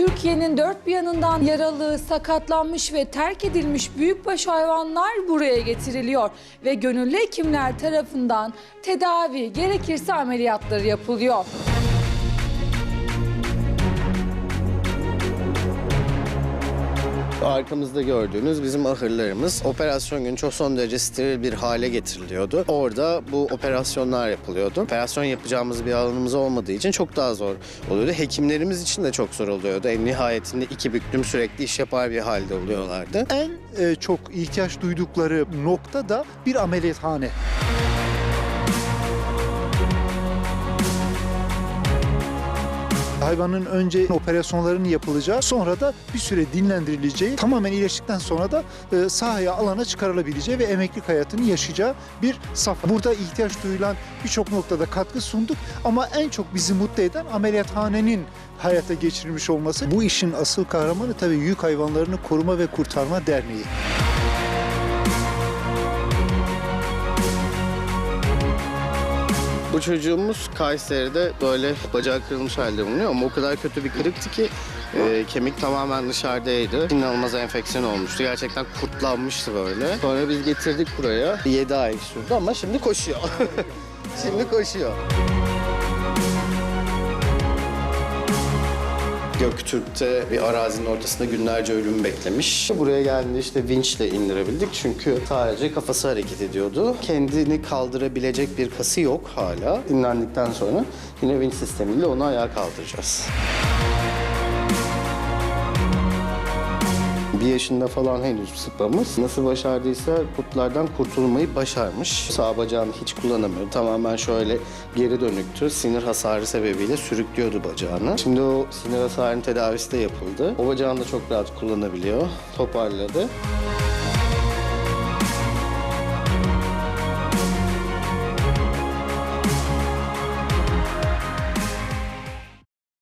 Türkiye'nin dört bir yanından yaralı, sakatlanmış ve terk edilmiş büyükbaş hayvanlar buraya getiriliyor ve gönüllü hekimler tarafından tedavi gerekirse ameliyatları yapılıyor. Arkamızda gördüğünüz bizim ahırlarımız operasyon günü çok son derece steril bir hale getiriliyordu. Orada bu operasyonlar yapılıyordu. Operasyon yapacağımız bir alanımız olmadığı için çok daha zor oluyordu. Hekimlerimiz için de çok zor oluyordu. En nihayetinde iki büklüm sürekli iş yapar bir halde oluyorlardı. En e, çok ihtiyaç duydukları nokta da bir ameliyathane. Hayvanın önce operasyonlarının yapılacağı, sonra da bir süre dinlendirileceği, tamamen iyileştikten sonra da e, sahaya, alana çıkarılabileceği ve emeklilik hayatını yaşayacağı bir saf. Burada ihtiyaç duyulan birçok noktada katkı sunduk ama en çok bizi mutlu eden ameliyathanenin hayata geçirilmiş olması. Bu işin asıl kahramanı tabii Yük Hayvanlarını Koruma ve Kurtarma Derneği. Bu çocuğumuz Kayseri'de böyle bacağı kırılmış halde bulunuyor ama o kadar kötü bir kırıktı ki e, kemik tamamen dışarıdaydı. İnanılmaz enfeksiyon olmuştu. Gerçekten kurtlanmıştı böyle. Sonra biz getirdik buraya. 7 ay sürdü ama şimdi koşuyor. şimdi koşuyor. Göktürk'te bir arazinin ortasında günlerce ölüm beklemiş. Buraya geldiğinde işte vinçle indirebildik çünkü sadece kafası hareket ediyordu. Kendini kaldırabilecek bir kası yok hala. Dinlendikten sonra yine vinç sistemiyle onu ayağa kaldıracağız. Bir yaşında falan henüz sıpamız. Nasıl başardıysa kurtlardan kurtulmayı başarmış. Sağ bacağını hiç kullanamıyor. Tamamen şöyle geri dönüktü. Sinir hasarı sebebiyle sürüklüyordu bacağını. Şimdi o sinir hasarının tedavisi de yapıldı. O bacağını da çok rahat kullanabiliyor. Toparladı.